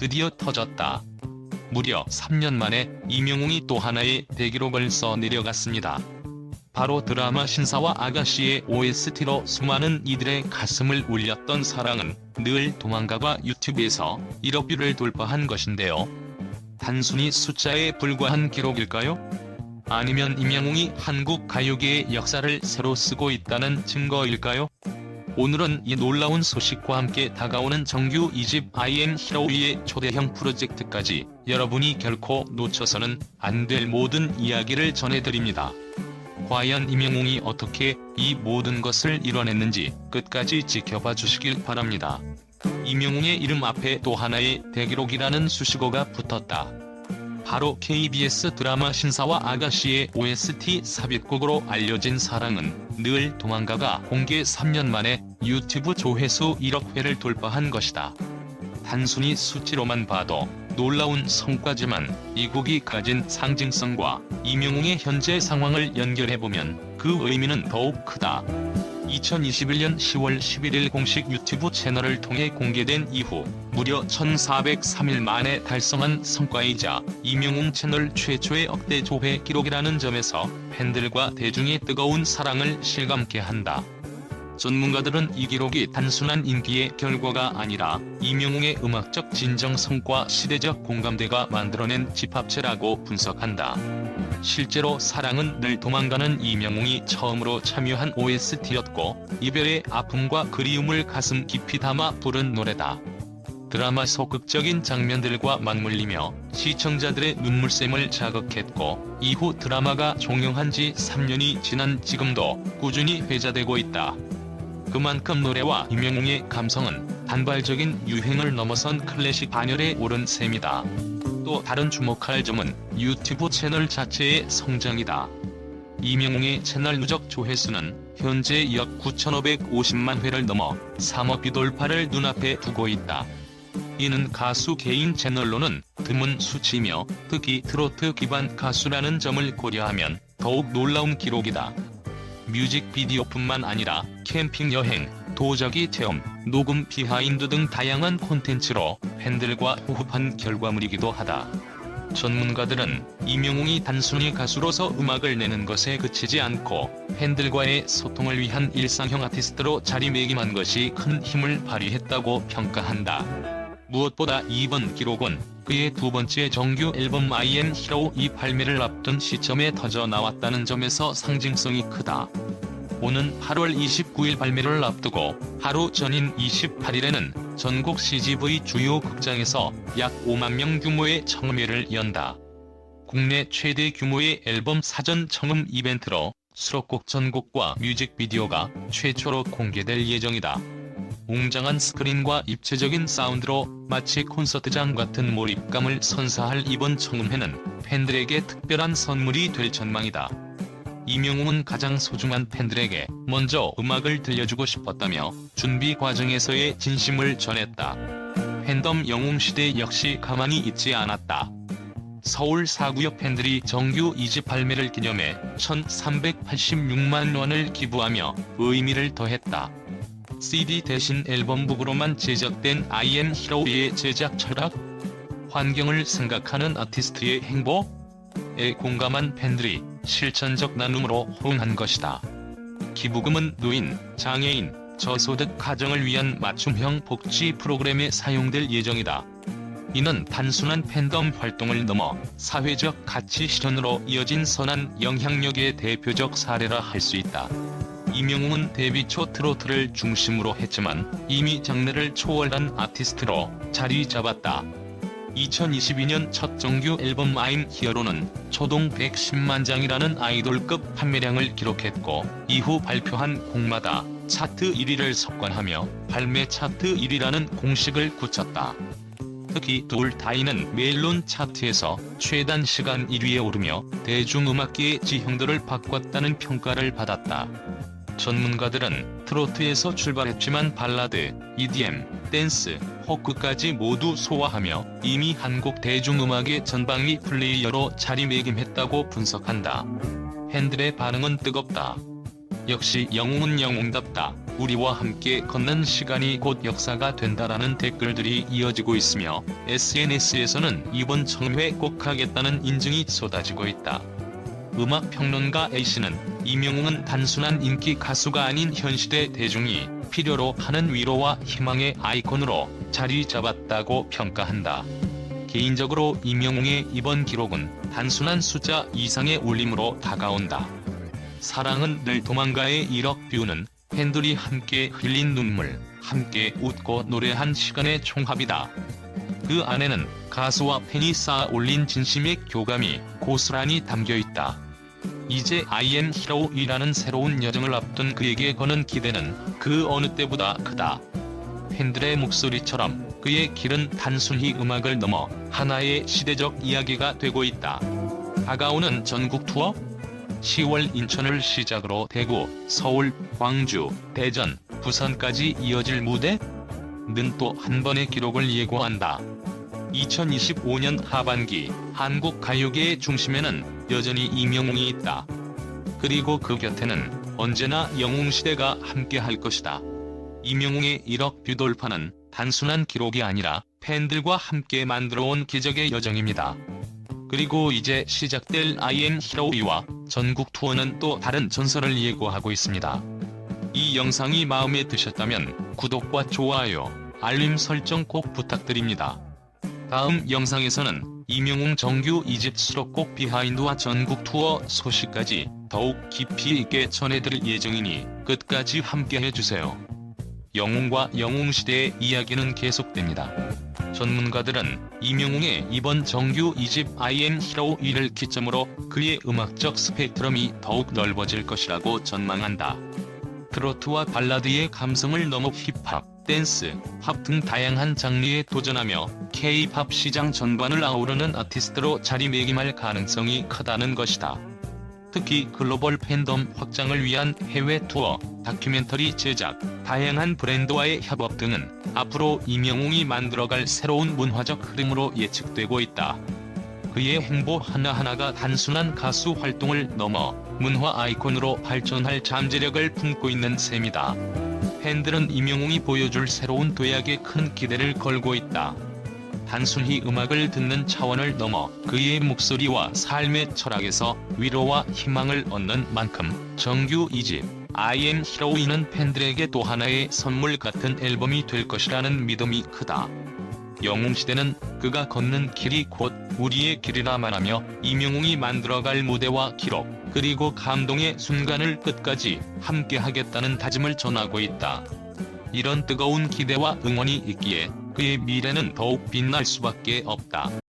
드디어 터졌다. 무려 3년 만에 이명웅이 또 하나의 대기록을 써 내려갔습니다. 바로 드라마 신사와 아가씨의 OST로 수많은 이들의 가슴을 울렸던 사랑은 늘 도망가가 유튜브에서 1억 뷰를 돌파한 것인데요. 단순히 숫자에 불과한 기록일까요? 아니면 임영웅이 한국 가요계의 역사를 새로 쓰고 있다는 증거일까요? 오늘은 이 놀라운 소식과 함께 다가오는 정규 2집 I am 히로이의 초대형 프로젝트까지 여러분이 결코 놓쳐서는 안 될 모든 이야기를 전해드립니다. 과연 임영웅이 어떻게 이 모든 것을 이뤄냈는지 끝까지 지켜봐 주시길 바랍니다. 임영웅의 이름 앞에 또 하나의 대기록이라는 수식어가 붙었다. 바로 KBS 드라마 신사와 아가씨의 OST 삽입곡으로 알려진 사랑은 늘 도망가가 공개 3년 만에 유튜브 조회수 1억 회를 돌파한 것이다. 단순히 수치로만 봐도 놀라운 성과지만 이 곡이 가진 상징성과 이명웅의 현재 상황을 연결해보면 그 의미는 더욱 크다. 2021년 10월 11일 공식 유튜브 채널을 통해 공개된 이후 무려 1403일 만에 달성한 성과이자 이명웅 채널 최초의 억대 조회 기록이라는 점에서 팬들과 대중의 뜨거운 사랑을 실감케 한다. 전문가들은 이 기록이 단순한 인기의 결과가 아니라 이명웅의 음악적 진정성과 시대적 공감대가 만들어낸 집합체라고 분석한다. 실제로 사랑은 늘 도망가는 이명웅이 처음으로 참여한 OST였고 이별의 아픔과 그리움을 가슴 깊이 담아 부른 노래다. 드라마 속 극적인 장면들과 맞물리며 시청자들의 눈물샘을 자극했고 이후 드라마가 종영한 지 3년이 지난 지금도 꾸준히 회자되고 있다. 그만큼 노래와 이명웅의 감성은 단발적인 유행을 넘어선 클래식 반열에 오른 셈이다. 또 다른 주목할 점은 유튜브 채널 자체의 성장이다. 이명웅의 채널 누적 조회수는 현재 약 9,550만 회를 넘어 3억 뷰 돌파를 눈앞에 두고 있다. 이는 가수 개인 채널로는 드문 수치이며 특히 트로트 기반 가수라는 점을 고려하면 더욱 놀라운 기록이다. 뮤직비디오뿐만 아니라 캠핑 여행, 도자기 체험, 녹음 비하인드 등 다양한 콘텐츠로 팬들과 호흡한 결과물이기도 하다. 전문가들은 이명웅이 단순히 가수로서 음악을 내는 것에 그치지 않고 팬들과의 소통을 위한 일상형 아티스트로 자리매김한 것이 큰 힘을 발휘했다고 평가한다. 무엇보다 이번 기록은 그의 두 번째 정규 앨범 I am Hero 이 발매를 앞둔 시점에 터져 나왔다는 점에서 상징성이 크다. 오는 8월 29일 발매를 앞두고 하루 전인 28일에는 전국 CGV 주요 극장에서 약 5만 명 규모의 청음회를 연다. 국내 최대 규모의 앨범 사전 청음 이벤트로 수록곡 전곡과 뮤직비디오가 최초로 공개될 예정이다. 웅장한 스크린과 입체적인 사운드로 마치 콘서트장 같은 몰입감을 선사할 이번 청음회는 팬들에게 특별한 선물이 될 전망이다. 이명웅은 가장 소중한 팬들에게 먼저 음악을 들려주고 싶었다며 준비 과정에서의 진심을 전했다. 팬덤 영웅시대 역시 가만히 있지 않았다. 서울 사구역 팬들이 정규 2집 발매를 기념해 1386만 원을 기부하며 의미를 더했다. CD 대신 앨범북으로만 제작된 I am Hero의 제작 철학? 환경을 생각하는 아티스트의 행복 에 공감한 팬들이 실천적 나눔으로 호응한 것이다. 기부금은 노인, 장애인, 저소득 가정을 위한 맞춤형 복지 프로그램에 사용될 예정이다. 이는 단순한 팬덤 활동을 넘어 사회적 가치 실현으로 이어진 선한 영향력의 대표적 사례라 할 수 있다. 이명웅은 데뷔 초 트로트를 중심으로 했지만 이미 장르를 초월한 아티스트로 자리 잡았다. 2022년 첫 정규 앨범 I'm Hero는 초동 110만 장이라는 아이돌급 판매량을 기록했고 이후 발표한 곡마다 차트 1위를 석권하며 발매 차트 1위라는 공식을 굳혔다. 특히 돌다이는 멜론 차트에서 최단 시간 1위에 오르며 대중음악계의 지형들을 바꿨다는 평가를 받았다. 전문가들은 트로트에서 출발했지만 발라드, EDM, 댄스, 포크까지 모두 소화하며 이미 한국 대중음악의 전방위 플레이어로 자리매김했다고 분석한다. 팬들의 반응은 뜨겁다. 역시 영웅은 영웅답다. 우리와 함께 걷는 시간이 곧 역사가 된다라는 댓글들이 이어지고 있으며 SNS에서는 이번 청회 꼭 하겠다는 인증이 쏟아지고 있다. 음악 평론가 A씨는 이명웅은 단순한 인기 가수가 아닌 현시대 대중이 필요로 하는 위로와 희망의 아이콘으로 자리 잡았다고 평가한다. 개인적으로 이명웅의 이번 기록은 단순한 숫자 이상의 울림으로 다가온다. 사랑은 늘 도망가의 1억 뷰는 팬들이 함께 흘린 눈물, 함께 웃고 노래한 시간의 총합이다. 그 안에는 가수와 팬이 쌓아 올린 진심의 교감이 고스란히 담겨 있다. 이제 am Hero이라는 새로운 여정을 앞둔 그에게 거는 기대는 그 어느 때보다 크다. 팬들의 목소리처럼 그의 길은 단순히 음악을 넘어 하나의 시대적 이야기가 되고 있다. 다가오는 전국 투어? 10월 인천을 시작으로 대구, 서울, 광주, 대전, 부산까지 이어질 무대? 는 또 한 번의 기록을 예고한다. 2025년 하반기 한국 가요계의 중심에는 여전히 이명웅이 있다. 그리고 그 곁에는 언제나 영웅 시대가 함께할 것이다. 이명웅의 1억 뷰 돌파는 단순한 기록이 아니라 팬들과 함께 만들어온 기적의 여정입니다. 그리고 이제 시작될 IM 히로이와 전국 투어는 또 다른 전설을 예고하고 있습니다. 이 영상이 마음에 드셨다면 구독과 좋아요, 알림 설정 꼭 부탁드립니다. 다음 영상에서는 이명웅 정규 2집 수록곡 비하인드와 전국 투어 소식까지 더욱 깊이 있게 전해드릴 예정이니 끝까지 함께해 주세요. 영웅과 영웅 시대의 이야기는 계속됩니다. 전문가들은 이명웅의 이번 정규 2집 I am Hero 1을 기점으로 그의 음악적 스펙트럼이 더욱 넓어질 것이라고 전망한다. 트로트와 발라드의 감성을 넘어 힙합, 댄스, 팝 등 다양한 장르에 도전하며 K-팝 시장 전반을 아우르는 아티스트로 자리매김할 가능성이 크다는 것이다. 특히 글로벌 팬덤 확장을 위한 해외 투어, 다큐멘터리 제작, 다양한 브랜드와의 협업 등은 앞으로 이명웅이 만들어갈 새로운 문화적 흐름으로 예측되고 있다. 그의 행보 하나하나가 단순한 가수 활동을 넘어 문화 아이콘으로 발전할 잠재력을 품고 있는 셈이다. 팬들은 이명웅이 보여줄 새로운 도약에 큰 기대를 걸고 있다. 단순히 음악을 듣는 차원을 넘어 그의 목소리와 삶의 철학에서 위로와 희망을 얻는 만큼 정규 2집 I am Hero이는 팬들에게 또 하나의 선물 같은 앨범이 될 것이라는 믿음이 크다. 영웅시대는 그가 걷는 길이 곧 우리의 길이라 말하며 이명웅이 만들어갈 무대와 기록 그리고 감동의 순간을 끝까지 함께하겠다는 다짐을 전하고 있다. 이런 뜨거운 기대와 응원이 있기에 그의 미래는 더욱 빛날 수밖에 없다.